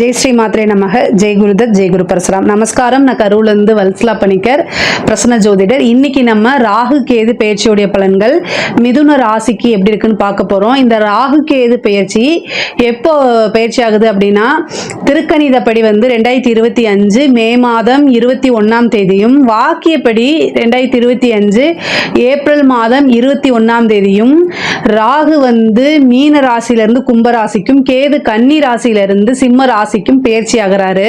ஜெய் ஸ்ரீ மாத்ரே நமக. ஜெய் குருதத் ஜெய் குரு பரசுராம். நமஸ்காரம். நான் கரூர்லேருந்து வல்சலா பணிக்கர் பிரசன்ன ஜோதிடர். இன்னைக்கு நம்ம ராகு கேது பயிற்சியுடைய பலன்கள் மிதுன ராசிக்கு எப்படி இருக்குன்னு பார்க்க போகிறோம் இந்த ராகு கேது பயிற்சி எப்போ பயிற்சி ஆகுது அப்படின்னா திருக்கணிதப்படி வந்து ரெண்டாயிரத்தி இருபத்தி அஞ்சு மே மாதம் இருபத்தி ஒன்றாம் தேதியும் வாக்கியப்படி ரெண்டாயிரத்தி இருபத்தி அஞ்சு ஏப்ரல் மாதம் இருபத்தி ஒன்றாம் தேதியும் ராகு வந்து மீன ராசியிலிருந்து கும்பராசிக்கும் கேது கன்னி ராசியிலிருந்து சிம்ம ராசிக்கும் பயிற்சி ஆகிறாரு.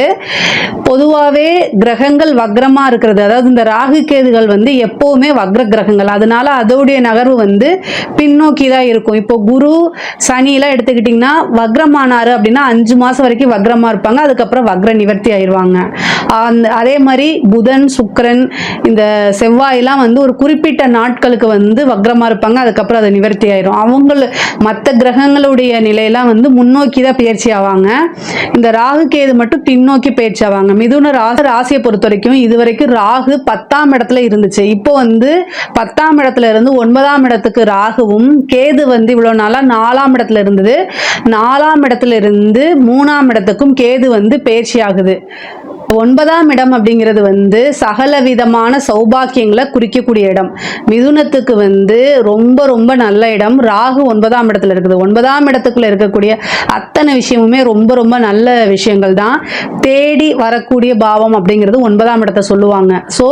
பொதுவாகவே கிரகங்கள் வக்ரமாக இருக்கிறது. அதாவது இந்த ராகு கேதுகள் வந்து எப்போவுமே வக்ர கிரகங்கள். அதனால அதோடைய நகர்வு வந்து பின்னோக்கி தான் இருக்கும். இப்போ குரு சனிலாம் எடுத்துக்கிட்டிங்கன்னா வக்ரமானாரு அப்படின்னா அஞ்சு மாதம் வரைக்கும் வக்ரமாக இருப்பாங்க. அதுக்கப்புறம் வக்ர நிவர்த்தி ஆயிடுவாங்க அந்த அதே மாதிரி புதன் சுக்கரன் இந்த செவ்வாயெல்லாம் வந்து ஒரு குறிப்பிட்ட நாட்களுக்கு வந்து வக்ரமாக இருப்பாங்க. அதுக்கப்புறம் அதை நிவர்த்தி ஆயிரும். அவங்கள மற்ற கிரகங்களுடைய நிலையெல்லாம் வந்து முன்னோக்கி தான் பயிற்சி ஆவாங்க. இந்த ராகு கேது மட்டும் பின்னோக்கி பயிற்சி ஆவாங்க. மிதுன ராகு ராசியை பொறுத்த வரைக்கும் இது வரைக்கும் ராகு பத்தாம் இடத்துல இருந்துச்சு. இப்போ வந்து பத்தாம் இடத்துல இருந்து ஒன்பதாம் இடத்துக்கு ராகுவும் கேது வந்து இவ்வளோ நாளாக நாலாம் இடத்துல இருந்தது. நாலாம் இடத்துல இருந்து மூணாம் இடத்துக்கும் கேது வந்து பயிற்சி ஆகுது. ஒன்பதாம் இடம் அப்படிங்கிறது வந்து சகல விதமான சௌபாக்கியங்களை குறிக்கக்கூடிய இடம். மிதுனத்துக்கு வந்து ரொம்ப ரொம்ப நல்ல இடம். ராகு ஒன்பதாம் இடத்துல இருக்குது. ஒன்பதாம் இடத்துக்குள்ள இருக்கக்கூடிய அத்தனை விஷயமுமே ரொம்ப ரொம்ப நல்ல விஷயங்கள் தான். தேடி வரக்கூடிய பாவம் அப்படிங்கிறது ஒன்பதாம் இடத்த சொல்லுவாங்க. ஸோ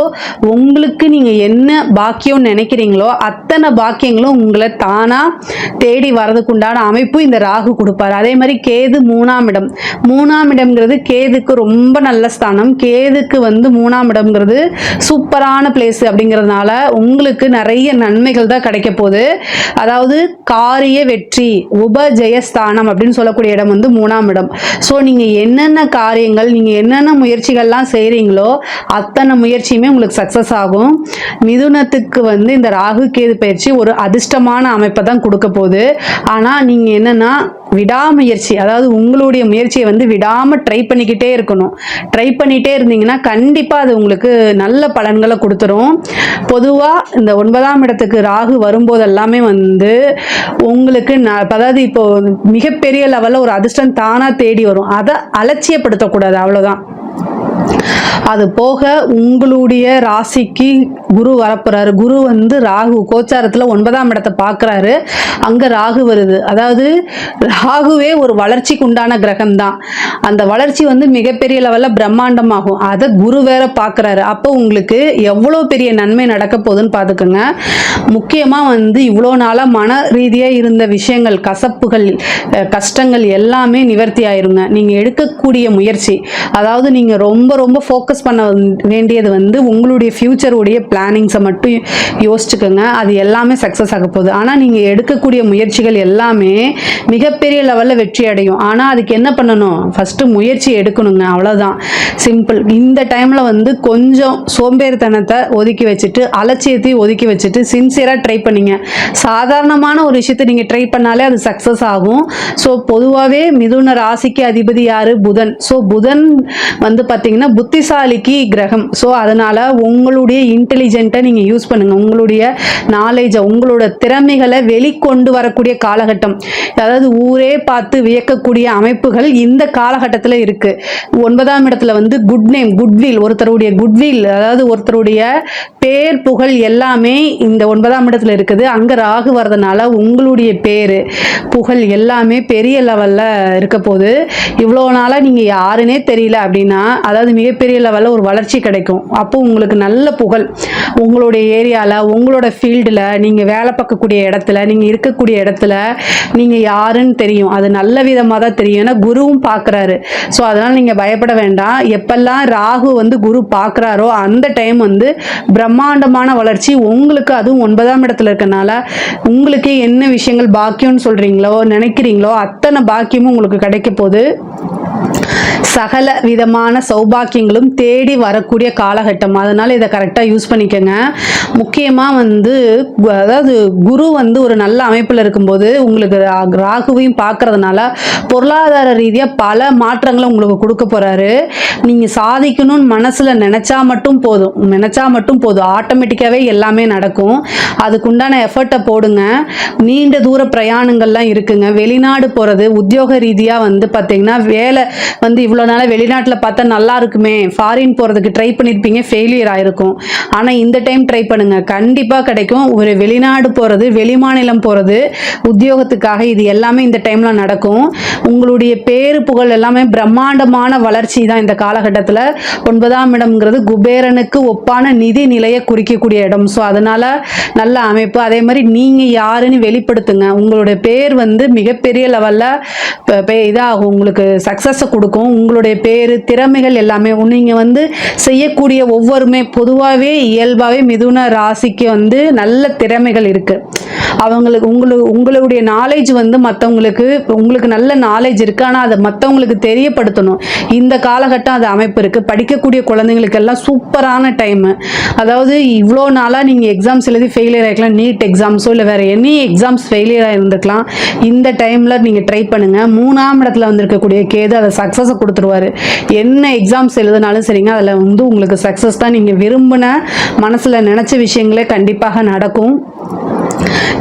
உங்களுக்கு நீங்கள் என்ன பாக்கியம் நினைக்கிறீங்களோ அத்தனை பாக்கியங்களும் உங்களை தானாக தேடி வரதுக்கு உண்டான அமைப்பு இந்த ராகு கொடுப்பாரு. அதே மாதிரி கேது மூணாம் இடம். மூணாம் இடம்ங்கிறது கேதுக்கு ரொம்ப நல்ல ஸ்தானம். கேதுக்கு வந்து மூணாம் இடம்ங்கிறது சூப்பரான பிளேஸ் அப்படிங்கிறதுனால உங்களுக்கு நிறைய நன்மைகள் தான் கிடைக்க போகுது. அதாவது காரிய வெற்றி உபஜெயஸ்தானம் அப்படின்னு சொல்லக்கூடிய இடம் வந்து மூணாம் இடம். ஸோ நீங்கள் என்னென்ன காரியங்கள் நீங்கள் என்னென்ன முயற்சிகள்லாம் செய்கிறீங்களோ அத்தனை முயற்சியுமே உங்களுக்கு சக்ஸஸ் ஆகும். மிதுனத்துக்கு வந்து இந்த ராகு கேது பயிற்சி ஒரு அதிர்ஷ்டமான அமைப்பை தான் கொடுக்க போகுது. ஆனால் நீங்கள் என்னென்னா விடாமுயற்சி அதாவது உங்களுடைய முயற்சியை வந்து விடாமல் ட்ரை பண்ணிக்கிட்டே இருக்கணும். ட்ரை பண்ணிகிட்டே இருந்தீங்கன்னா கண்டிப்பாக அது உங்களுக்கு நல்ல பலன்களை கொடுத்துரும். பொதுவாக இந்த ஒன்பதாம் இடத்துக்கு ராகு வரும்போது எல்லாமே வந்து உங்களுக்கு ந அதாவது இப்போது மிகப்பெரிய லெவலில் ஒரு அதிர்ஷ்டம் தானாக தேடி வரும். அதை அலட்சியப்படுத்தக்கூடாது அவ்வளோதான் அது போக உங்களுடைய ராசிக்கு குரு வரப்போறாரு. குரு வந்து ராகு கோச்சாரத்தில் ஒன்பதாம் இடத்தை பார்க்குறாரு அங்கே ராகு வருது. அதாவது ராகுவே ஒரு வளர்ச்சிக்கு உண்டான கிரகம் தான் அந்த வளர்ச்சி வந்து மிகப்பெரிய லெவலில் பிரம்மாண்டமாகும். அதை குரு வேற பார்க்குறாரு அப்போ உங்களுக்கு எவ்வளோ பெரிய நன்மை நடக்க போகுதுன்னு பார்த்துக்கோங்க முக்கியமாக வந்து இவ்வளோ நாளாக மன ரீதியாக இருந்த விஷயங்கள் கசப்புகள் கஷ்டங்கள் எல்லாமே நிவர்த்தி ஆயிருங்க. நீங்கள் எடுக்கக்கூடிய முயற்சி. அதாவது நீங்கள் ரொம்ப ரொம்ப ஃபோக்கஸ் பண்ண வேண்டியது வந்து உங்களுடைய ஃப்யூச்சருடைய பிளானிங்ஸை மட்டும் யோசிச்சுக்கோங்க. அது எல்லாமே சக்ஸஸ் ஆக போகுது. ஆனால் நீங்கள் எடுக்கக்கூடிய முயற்சிகள் எல்லாமே மிகப்பெரிய லெவலில் வெற்றி அடையும். ஆனால் அதுக்கு என்ன பண்ணணும்? ஃபஸ்ட்டு முயற்சி எடுக்கணுங்க. அவ்வளோதான் சிம்பிள் இந்த டைமில் வந்து கொஞ்சம் சோம்பேறித்தனத்தை ஒதுக்கி வச்சுட்டு அலட்சியத்தையும் ஒதுக்கி வச்சுட்டு சின்சியராக ட்ரை பண்ணிங்க. சாதாரணமான ஒரு விஷயத்தை நீங்கள் ட்ரை பண்ணாலே அது சக்ஸஸ் ஆகும். ஸோ பொதுவாகவே மிதுன ராசிக்கு அதிபதி யார்? புதன். ஸோ புதன் வந்து பார்த்தீங்கன்னா புத்திசாலிக்கு கிரகம். ஸோ அதனால் உங்களுடைய இன்டெலிஜென்ட்டை நீங்கள் யூஸ் பண்ணுங்கள் உங்களுடைய நாலேஜை உங்களோட திறமைகளை வெளிக்கொண்டு வரக்கூடிய காலகட்டம். அதாவது ஊரே பார்த்து வியக்கக்கூடிய அமைப்புகள் இந்த காலகட்டத்தில் இருக்குது ஒன்பதாம் இடத்துல வந்து குட் நேம் குட்வில் ஒருத்தருடைய குட்வில் அதாவது ஒருத்தருடைய பேர் புகழ் எல்லாமே இந்த ஒன்பதாம் இடத்துல இருக்குது. அங்கே ராகு வர்றதுனால உங்களுடைய பேர் புகழ் எல்லாமே பெரிய லெவலில் இருக்க போகுது. இவ்வளோ நாளாக நீங்கள் யாருன்னே தெரியல அப்படின்னா அதாவது மிகப்பெரிய லெவலில் ஒரு வளர்ச்சி கிடைக்கும். அப்போ உங்களுக்கு நல்ல புகழ். உங்களுடைய ஏரியாவில் உங்களோட ஃபீல்டில் நீங்கள் வேலை பார்க்கக்கூடிய இடத்துல நீங்கள் இருக்கக்கூடிய இடத்துல நீங்கள் யாருன்னு தெரியும். அது நல்ல விதமாக தான் தெரியும். ஏன்னா குருவும் பார்க்குறாரு. ஸோ அதனால் நீங்கள் பயப்பட வேண்டாம். எப்பெல்லாம் ராகு வந்து குரு பார்க்குறாரோ அந்த டைம் வந்து பிரம்மாண்டமான வளர்ச்சி உங்களுக்கு அதுவும் ஒன்பதாம் இடத்துல இருக்கனால உங்களுக்கு என்ன விஷயங்கள் பாக்கியம்னு சொல்கிறீங்களோ நினைக்கிறீங்களோ அத்தனை பாக்கியமும் உங்களுக்கு கிடைக்க போகுது. சகல விதமான சௌபாக்கியங்களும் தேடி வரக்கூடிய காலகட்டம். அதனால் இதை கரெக்டாக யூஸ் பண்ணிக்கோங்க. முக்கியமாக வந்து அதாவது குரு வந்து ஒரு நல்ல அமைப்பில் இருக்கும்போது உங்களுக்கு ராகுவையும் பார்க்குறதுனால பொருளாதார ரீதியாக பல மாற்றங்களை உங்களுக்கு கொடுக்க போகிறாரு நீங்கள் சாதிக்கணும்னு மனசில் நினச்சா மட்டும் போதும். நினச்சா மட்டும் போதும். ஆட்டோமேட்டிக்காகவே எல்லாமே நடக்கும். அதுக்குண்டான எஃபர்ட்டை போடுங்க. நீண்ட தூர பிரயாணங்கள்லாம் இருக்குங்க. வெளிநாடு போகிறது உத்தியோக ரீதியாக வந்து பார்த்திங்கன்னா வேலை வந்து இவ்வளோ நாளாக வெளிநாட்டில் பார்த்தா நல்லா இருக்குமே. ஃபாரின் போகிறதுக்கு ட்ரை பண்ணியிருப்பீங்க ஃபெயிலியர் ஆயிருக்கும். ஆனால் இந்த டைம் ட்ரை பண்ணுங்க. கண்டிப்பாக கிடைக்கும். ஒரு வெளிநாடு போகிறது வெளிமாநிலம் போகிறது உத்தியோகத்துக்காக இது எல்லாமே இந்த டைமில் நடக்கும். உங்களுடைய பேரு புகழ் எல்லாமே பிரம்மாண்டமான வளர்ச்சி தான் இந்த காலகட்டத்தில். ஒன்பதாம் இடம்ங்கிறது குபேரனுக்கு ஒப்பான நிதி நிலையை குறிக்கக்கூடிய இடம். ஸோ அதனால நல்ல அமைப்பு. அதே மாதிரி நீங்கள் யாருன்னு வெளிப்படுத்துங்க. உங்களுடைய பேர் வந்து மிகப்பெரிய லெவலில் இதாகும். உங்களுக்கு சக்ஸஸ் கொடுக்கும். உங்களுடைய பேர் திறமைகள் எல்லாமே நீங்கள் வந்து செய்யக்கூடிய ஒவ்வொருமே பொதுவாகவே இயல்பாகவே மிதுன ராசிக்கு வந்து நல்ல திறமைகள் இருக்குது அவங்களுக்கு உங்களுக்கு உங்களுடைய நாலேஜ் வந்து மற்றவங்களுக்கு உங்களுக்கு நல்ல நாலேஜ் இருக்குது ஆனால் அதை மற்றவங்களுக்கு தெரியப்படுத்தணும். இந்த காலகட்டம் அது அமைப்பு இருக்குது படிக்கக்கூடிய குழந்தைங்களுக்கெல்லாம் சூப்பரான டைமு அதாவது இவ்வளோ நாளாக நீங்கள் எக்ஸாம்ஸ் எழுதி ஃபெயிலியர் ஆகிக்கலாம் நீட் எக்ஸாம்ஸோ இல்லை வேறு எனி எக்ஸாம்ஸ் ஃபெயிலியர் இருந்திருக்கலாம் இந்த டைமில் நீங்கள் ட்ரை பண்ணுங்கள் மூணாம் இடத்துல வந்திருக்கக்கூடிய கேது அதை சக்ஸஸை கொடுத்துருவாரு. என்ன எக்ஸாம்ஸ் எழுதினாலும் சரிங்க அதில் வந்து உங்களுக்கு சக்ஸஸ் தான் நீங்கள் விரும்பின மனசில் நினச்ச விஷயங்களே கண்டிப்பாக நடக்கும்.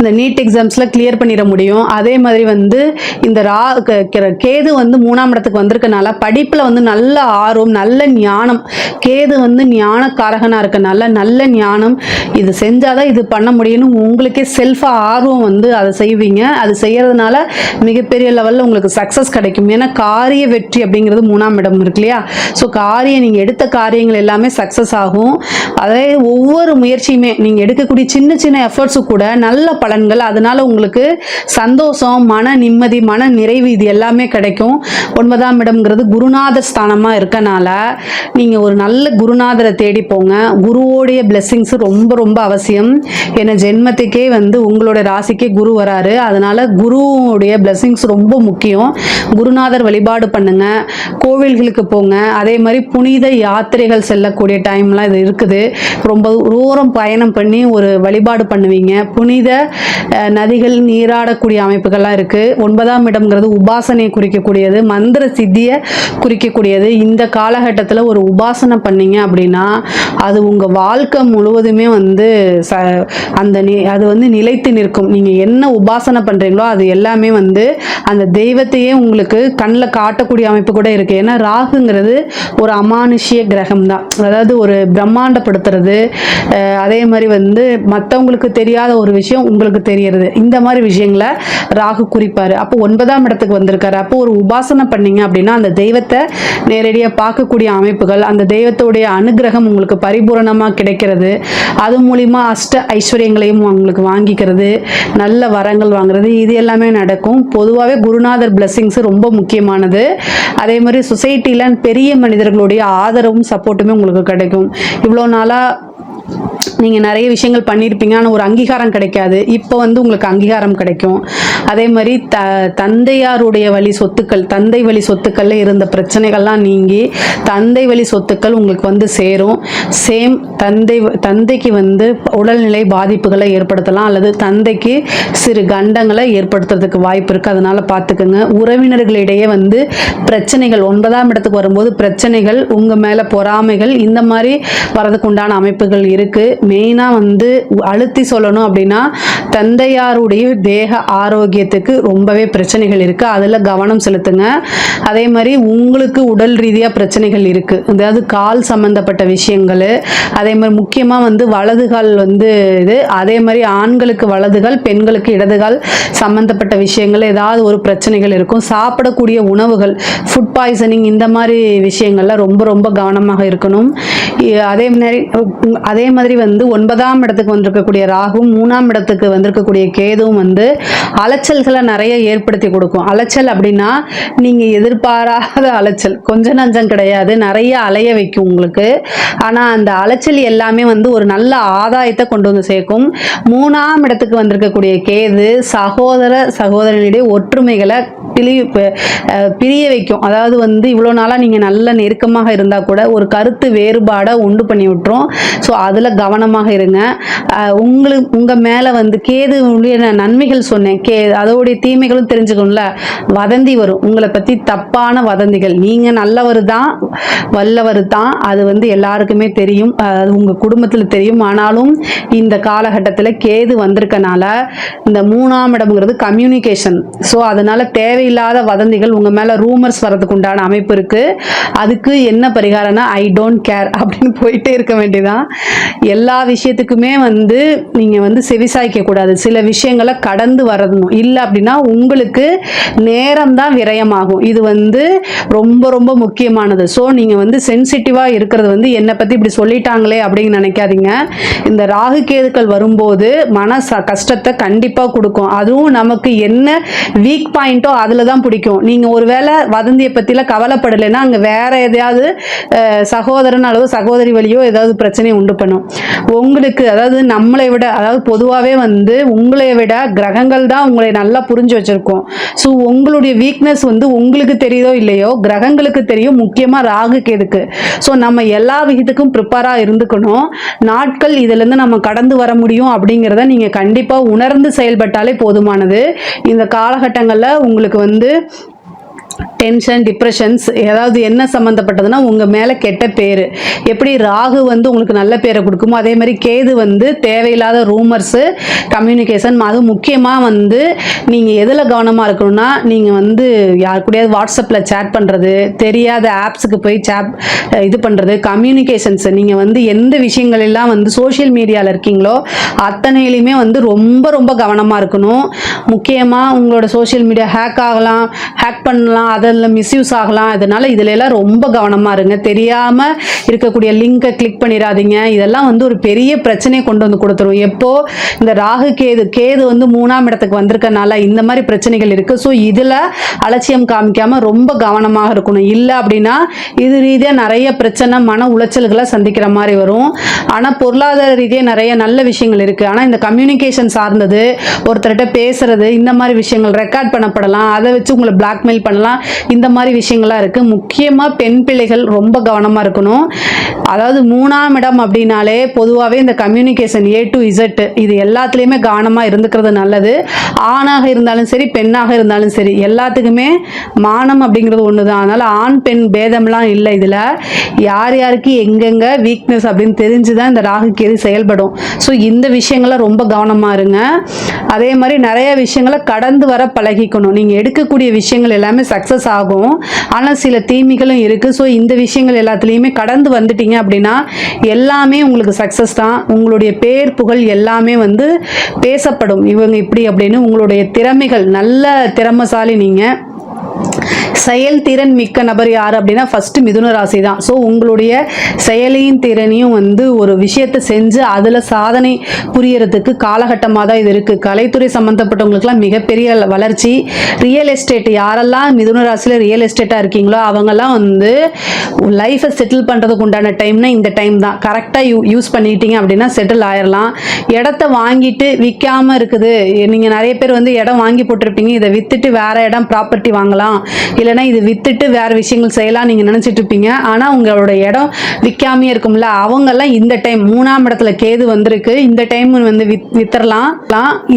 இந்த நீட் எக்ஸாம்ஸில் கிளியர் பண்ணிட முடியும். அதே மாதிரி வந்து இந்த ரா க- கேது வந்து மூணாம் இடத்துக்கு வந்திருக்கனால படிப்பில் வந்து நல்ல ஆர்வம் நல்ல ஞானம். கேது வந்து ஞானக்காரகனாக இருக்கனால நல்ல ஞானம். இது செஞ்சால் தான் இது பண்ண முடியும்னு உங்களுக்கே செல்ஃபாக ஆர்வம் வந்து அதை செய்வீங்க. அது செய்யறதுனால மிகப்பெரிய லெவலில் உங்களுக்கு சக்ஸஸ் கிடைக்கும். ஏன்னா காரிய வெற்றி அப்படிங்கிறது மூணாம் இடம் இருக்கு இல்லையா? ஸோ காரியம் நீங்கள் எடுத்த காரியங்கள் எல்லாமே சக்ஸஸ் ஆகும். அதே ஒவ்வொரு முயற்சியுமே நீங்கள் எடுக்கக்கூடிய சின்ன சின்ன எஃபர்ட்ஸு கூட நல்ல பலன்கள். அதனால உங்களுக்கு சந்தோஷம் மன நிம்மதி மன நிறைவு இது எல்லாமே கிடைக்கும். ஒன்பதாம் இடம்ங்கிறது குருநாதர் ஸ்தானமாக இருக்கனால நீங்கள் ஒரு நல்ல குருநாதரை தேடி போங்க. குருவோடைய பிளெஸ்ஸிங்ஸ் ரொம்ப ரொம்ப அவசியம். ஏன்னா ஜென்மத்துக்கே வந்து உங்களோட ராசிக்கே குரு வராரு. அதனால குருவுடைய பிளெஸ்ஸிங்ஸ் ரொம்ப முக்கியம். குருநாதர் வழிபாடு பண்ணுங்க. கோவில்களுக்கு போங்க. அதே மாதிரி புனித யாத்திரைகள் செல்லக்கூடிய டைம்லாம் இது இருக்குது. ரொம்ப தூரம் பயணம் பண்ணி ஒரு வழிபாடு பண்ணுவீங்க. புனித நதிகள் நீராடக்கூடிய அமைப்புகள்லாம் இருக்குது ஒன்பதாம் இடம்ங்கிறது உபாசனையை குறிக்கக்கூடியது மந்திர சித்தியை குறிக்கக்கூடியது. இந்த காலகட்டத்தில் ஒரு உபாசனை பண்ணீங்க அப்படின்னா அது உங்கள் வாழ்க்கை முழுவதுமே வந்து ச அந்த நி அது வந்து நிலைத்து நிற்கும். நீங்கள் என்ன உபாசனை பண்ணுறீங்களோ அது எல்லாமே வந்து அந்த தெய்வத்தையே உங்களுக்கு கண்ணில் காட்டக்கூடிய அமைப்பு கூட இருக்குது ஏன்னா ராகுங்கிறது ஒரு அமானுஷ்ய கிரகம் தான் அதாவது ஒரு பிரம்மாண்டப்படுத்துறது. அதே மாதிரி வந்து மற்றவங்களுக்கு தெரியாத ஒரு விஷயம் உங்களுக்கு தெரியறது. இந்த மாதிரி விஷயங்களை ராகு குறிப்பார். அப்போ ஒன்பதாம் இடத்துக்கு வந்திருக்காரு. அப்போ ஒரு உபாசனை பண்ணீங்க அப்படின்னா அந்த தெய்வத்தை நேரடியாக பார்க்கக்கூடிய அமைப்புகள் அந்த தெய்வத்தோடைய அனுகிரகம் உங்களுக்கு பரிபூரணமாக கிடைக்கிறது. அது மூலிமா அஷ்ட ஐஸ்வர்யங்களையும் உங்களுக்கு வாங்கிக்கிறது. நல்ல வரங்கள் வாங்குறது. இது எல்லாமே நடக்கும். பொதுவாகவே குருநாதர் பிளஸ்ஸிங்ஸ் ரொம்ப முக்கியமானது. அதே மாதிரி சொசைட்டியில் பெரிய மனிதர்களுடைய ஆதரவும் சப்போர்ட்டுமே உங்களுக்கு கிடைக்கும். இவ்வளோ நாளாக நீங்கள் நிறைய விஷயங்கள் பண்ணியிருப்பீங்க ஆனால் ஒரு அங்கீகாரம் கிடைக்காது. இப்போ வந்து உங்களுக்கு அங்கீகாரம் கிடைக்கும். அதே மாதிரி த தந்தையாருடைய வழி சொத்துக்கள் தந்தை வழி சொத்துக்களில் இருந்த பிரச்சனைகள்லாம் நீங்கி தந்தை வழி சொத்துக்கள் உங்களுக்கு வந்து சேரும். சேம் தந்தை தந்தைக்கு வந்து உடல்நிலை பாதிப்புகளை ஏற்படுத்தலாம் அல்லது தந்தைக்கு சிறு கண்டங்களை ஏற்படுத்துறதுக்கு வாய்ப்பு இருக்குது அதனால் பார்த்துக்கோங்க உறவினர்களிடையே வந்து பிரச்சனைகள் ஒன்பதாம் இடத்துக்கு வரும்போது பிரச்சனைகள் உங்கள் மேலே பொறாமைகள் இந்த மாதிரி வரதுக்கு உண்டான அமைப்புகள் இருக்குது மெயினாக வந்து அழுத்தி சொல்லணும் அப்படின்னா தந்தையாருடைய தேக ஆரோக்கியத்துக்கு ரொம்பவே பிரச்சனைகள் இருக்குது அதில் கவனம் செலுத்துங்க. அதே மாதிரி உங்களுக்கு உடல் ரீதியாக பிரச்சனைகள் இருக்குது அதாவது கால் சம்மந்தப்பட்ட விஷயங்கள் அதே மாதிரி முக்கியமாக வந்து வலதுகால் வந்து இது அதே மாதிரி ஆண்களுக்கு வலதுகால் பெண்களுக்கு இடதுகால் சம்மந்தப்பட்ட விஷயங்கள் ஏதாவது ஒரு பிரச்சனைகள் இருக்கும். சாப்பிடக்கூடிய உணவுகள் ஃபுட் பாய்சனிங் இந்த மாதிரி விஷயங்கள்லாம் ரொம்ப ரொம்ப கவனமாக இருக்கணும். அதே மாதிரி அதே மாதிரி வந்து ஒன்பதாம் இடத்துக்கு வந்திருக்கக்கூடிய ராகும் மூணாம் இடத்துக்கு வந்திருக்கக்கூடிய கேதுவும் வந்து அலைச்சல்களை நிறைய ஏற்படுத்தி கொடுக்கும். அலைச்சல் அப்படின்னா நீங்கள் எதிர்பாராத அலைச்சல். கொஞ்ச நஞ்சம் கிடையாது. நிறைய அலைய வைக்கும் உங்களுக்கு. ஆனால் அந்த அலைச்சல் எல்லாமே வந்து ஒரு நல்ல ஆதாயத்தை கொண்டு வந்து சேர்க்கும். மூணாம் இடத்துக்கு வந்திருக்கக்கூடிய கேது சகோதர சகோதரனுடைய ஒற்றுமைகளை பிரி பிரிய வைக்கும். அதாவது வந்து இவ்வளோ நாளாக நீங்கள் நல்ல நெருக்கமாக இருந்தால் கூட ஒரு கருத்து வேறுபாடை உண்டு பண்ணி விட்டுரும். ஸோ அதில் கவனம் கவனமாக இருங்க. உங்களுக்கு உங்கள் மேலே வந்து கேது நான் நன்மைகள் சொன்னேன். கே அதோடைய தீமைகளும் தெரிஞ்சுக்கணும்ல? வதந்தி வரும். உங்களை பற்றி தப்பான வதந்திகள். நீங்கள் நல்லவர் தான் வல்லவர் தான். அது வந்து எல்லாருக்குமே தெரியும். அது உங்கள் குடும்பத்தில் தெரியும். ஆனாலும் இந்த காலகட்டத்தில் கேது வந்திருக்கனால இந்த மூணாம் இடம்ங்கிறது கம்யூனிகேஷன் ஸோ அதனால தேவையில்லாத வதந்திகள் உங்கள் மேலே ரூமர்ஸ் வரதுக்கு உண்டான அமைப்பு இருக்குது அதுக்கு என்ன பரிகாரம்னா ஐ டோன்ட் கேர் அப்படின்னு போயிட்டே இருக்க வேண்டியதான் எல்லா விஷயத்துக்குமே வந்து நீங்கள் வந்து செவிசாய்க்க கூடாது. சில விஷயங்களை கடந்து வரணும். இல்லை அப்படின்னா உங்களுக்கு நேரம் தான் விரயமாகும். இது வந்து ரொம்ப ரொம்ப முக்கியமானது. ஸோ நீங்கள் வந்து சென்சிட்டிவாக இருக்கிறது வந்து என்னை பற்றி இப்படி சொல்லிட்டாங்களே அப்படின்னு நினைக்காதீங்க. இந்த ராகு கேதுக்கள் வரும்போது மன ச கஷ்டத்தை கண்டிப்பாக கொடுக்கும். அதுவும் நமக்கு என்ன வீக் பாயிண்ட்டோ அதில் தான் பிடிக்கும். நீங்கள் ஒருவேளை வதந்தியை பற்றிலாம் கவலைப்படலைன்னா அங்கே வேற எதையாவது சகோதரன் அளவு சகோதரி வழியோ ஏதாவது பிரச்சனையை உண்டு பண்ணும். உங்களுக்கு அதாவது நம்மளை விட அதாவது பொதுவாகவே வந்து உங்களை விட கிரகங்கள் தான் உங்களை நல்லா புரிஞ்சு வச்சிருக்கோம். ஸோ உங்களுடைய வீக்னஸ் வந்து உங்களுக்கு தெரியுதோ இல்லையோ கிரகங்களுக்கு தெரியும். முக்கியமாக ராகு கேதுக்கு. ஸோ நம்ம எல்லா விகிதத்துக்கும் ப்ரிப்பேராக இருந்துக்கணும். நாட்கள் இதிலேருந்து நம்ம கடந்து வர முடியும் அப்படிங்கிறத நீங்கள் கண்டிப்பாக உணர்ந்து செயல்பட்டாலே போதுமானது. இந்த காலகட்டங்களில் உங்களுக்கு வந்து டென்ஷன் டிப்ரெஷன்ஸ் ஏதாவது என்ன சம்மந்தப்பட்டதுன்னா உங்கள் மேலே கெட்ட பேர். எப்படி ராகு வந்து உங்களுக்கு நல்ல பேரை கொடுக்குமோ அதே மாதிரி கேது வந்து தேவையில்லாத ரூமர்ஸு கம்யூனிகேஷன் அதுவும் முக்கியமாக வந்து நீங்கள் எதில் கவனமாக இருக்கணும்னா நீங்கள் வந்து யார் கூடயாவது வாட்ஸ்அப்பில் சேட் பண்ணுறது தெரியாத ஆப்ஸுக்கு போய் சேப் இது பண்ணுறது கம்யூனிகேஷன்ஸ் நீங்கள் வந்து எந்த விஷயங்கள் எல்லாம் வந்து சோஷியல் மீடியாவில் இருக்கீங்களோ அத்தனையிலையுமே வந்து ரொம்ப ரொம்ப கவனமாக இருக்கணும். முக்கியமாக உங்களோட சோஷியல் மீடியா ஹேக் ஆகலாம் ஹேக் பண்ணலாம் அதில் மிஸ்யூஸ் ஆகலாம். அதனால இதிலெல்லாம் ரொம்ப கவனமாக இருங்க. தெரியாமல் இருக்கக்கூடிய லிங்கை கிளிக் பண்ணிடாதீங்க. இதெல்லாம் வந்து ஒரு பெரிய பிரச்சனையை கொண்டு வந்து கொடுத்துரும். எப்போ இந்த ராகு கேது கேது வந்து மூணாம் இடத்துக்கு வந்திருக்கனால இந்த மாதிரி பிரச்சனைகள் இருக்குது ஸோ இதில் அலட்சியம் காமிக்காமல் ரொம்ப கவனமாக இருக்கணும். இல்லை அப்படின்னா இது ரீதியாக நிறைய பிரச்சனை மன உளைச்சல்களை சந்திக்கிற மாதிரி வரும். ஆனால் பொருளாதார ரீதியாக நிறைய நல்ல விஷயங்கள் இருக்குது ஆனால் இந்த கம்யூனிகேஷன் சார்ந்தது ஒருத்தர்கிட்ட பேசுறது இந்த மாதிரி விஷயங்கள் ரெக்கார்ட் பண்ணப்படலாம். அதை வச்சு உங்களை பிளாக்மெயில் பண்ணலாம். இந்த மாதிரி விஷயங்கள்லாம் இருக்குது முக்கியமாக பெண் பிள்ளைகள் ரொம்ப கவனமாக இருக்கணும். அதாவது மூணாம் இடம் அப்படின்னாலே பொதுவாகவே இந்த கம்யூனிகேஷன் ஏ டு இசட் இது எல்லாத்துலேயுமே கவனமாக இருந்துக்கிறது நல்லது. ஆணாக இருந்தாலும் சரி பெண்ணாக இருந்தாலும் சரி எல்லாத்துக்குமே மானம் அப்படிங்கிறது ஒன்று தான் அதனால் ஆண் பெண் பேதம்லாம் இல்லை இதில். யார் யாருக்கு எங்கெங்கே வீக்னஸ் அப்படின்னு தெரிஞ்சு தான் இந்த ராகு கேது செயல்படும். ஸோ இந்த விஷயங்களை ரொம்ப கவனமாக இருங்க. அதே மாதிரி நிறைய விஷயங்களை கடந்து வர பழகிக்கணும். நீங்கள் எடுக்கக்கூடிய விஷயங்கள் எல்லாமே சக்ஸஸ் ஆகும். ஆனால் சில தீமைகளும் இருக்குது ஸோ இந்த விஷயங்கள் எல்லாத்துலேயுமே கடந்து வந்துட்டீங்க அப்படின்னா எல்லாமே உங்களுக்கு சக்ஸஸ் தான். உங்களுடைய பேர் புகழ் எல்லாமே வந்து பேசப்படும். இவங்க இப்படி அப்படின்னு உங்களுடைய திறமைகள் நல்ல திறமைசாலி நீங்கள் செயல்திறன் மிக்க நபர் யார் அப்படின்னா ஃபர்ஸ்ட் மிதுன ராசி தான். ஸோ உங்களுடைய செயலியின் திறனையும் வந்து ஒரு விஷயத்தை செஞ்சு அதில் சாதனை புரியறதுக்கு காலகட்டமாக தான் இது இருக்குது கலைத்துறை சம்மந்தப்பட்டவங்களுக்குலாம் மிகப்பெரிய வளர்ச்சி. ரியல் எஸ்டேட் யாரெல்லாம் மிதுன ராசியில் ரியல் எஸ்டேட்டாக இருக்கீங்களோ அவங்கெல்லாம் வந்து லைஃப்பை செட்டில் பண்ணுறதுக்கு உண்டான டைம்னா இந்த டைம் தான். கரெக்டாக யூ யூஸ் பண்ணிக்கிட்டீங்க அப்படின்னா செட்டில் ஆயிடலாம் இடத்த வாங்கிட்டு விற்காமல் இருக்குது. நீங்கள் நிறைய பேர் வந்து இடம் வாங்கி போட்டிருப்பீங்க. இதை விற்றுட்டு வேறு இடம் ப்ராப்பர்ட்டி வாங்கலாம். இல்லை இல்லைனா இது விற்றுட்டு வேற விஷயங்கள் செய்யலாம் நீங்கள் நினச்சிட்டு இருப்பீங்க. ஆனால் உங்களோட இடம் விற்காமே இருக்கும்ல அவங்கெல்லாம் இந்த டைம் மூணாம் இடத்துல கேது வந்திருக்கு. இந்த டைம் வந்து வித் வித்தரலாம்.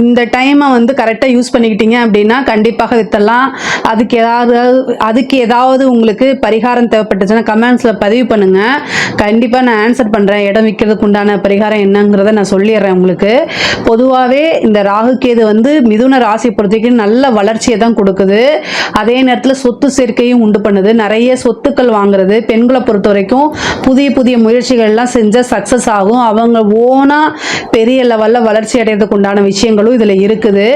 இந்த டைமை வந்து கரெக்டாக யூஸ் பண்ணிக்கிட்டீங்க அப்படின்னா கண்டிப்பாக வித்தரலாம். அதுக்கு ஏதாவது அதுக்கு ஏதாவது உங்களுக்கு பரிகாரம் தேவைப்பட்டுச்சுன்னா கமெண்ட்ஸில் பதிவு பண்ணுங்கள் கண்டிப்பாக நான் ஆன்சர் பண்ணுறேன் இடம் விற்கிறதுக்கு உண்டான பரிகாரம் என்னங்கிறத நான் சொல்லிடுறேன் உங்களுக்கு. பொதுவாகவே இந்த ராகு கேது வந்து மிதுன ராசி பொறுத்த வரைக்கும் நல்ல வளர்ச்சியை தான் கொடுக்குது. அதே நேரத்தில் சொத்து சொத்து சேர்க்கையும் உண்டு பண்ணுது. நிறைய சொத்துக்கள் வாங்குறது. பெண்களை பொறுத்த வரைக்கும் புதிய புதிய முயற்சிகள்லாம் செஞ்சால் சக்ஸஸ் ஆகும். அவங்க ஓனாக பெரிய லெவலில் வளர்ச்சி அடைகிறதுக்கு உண்டான விஷயங்களும் இதில் இருக்குது.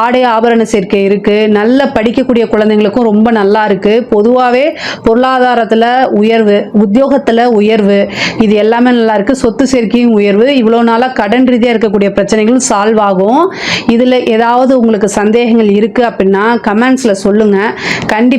ஆடை ஆபரண சேர்க்கை இருக்குது நல்ல படிக்கக்கூடிய குழந்தைங்களுக்கும் ரொம்ப நல்லா இருக்குது பொதுவாகவே பொருளாதாரத்தில் உயர்வு உத்தியோகத்தில் உயர்வு இது எல்லாமே நல்லா இருக்குது சொத்து சேர்க்கையும் உயர்வு. இவ்வளோ நாளாக கடன் ரீதியாக இருக்கக்கூடிய பிரச்சனைகளும் சால்வ் ஆகும். இதில் ஏதாவது உங்களுக்கு சந்தேகங்கள் இருக்குது அப்படின்னா கமெண்ட்ஸில் சொல்லுங்கள் கண்டிப்பாக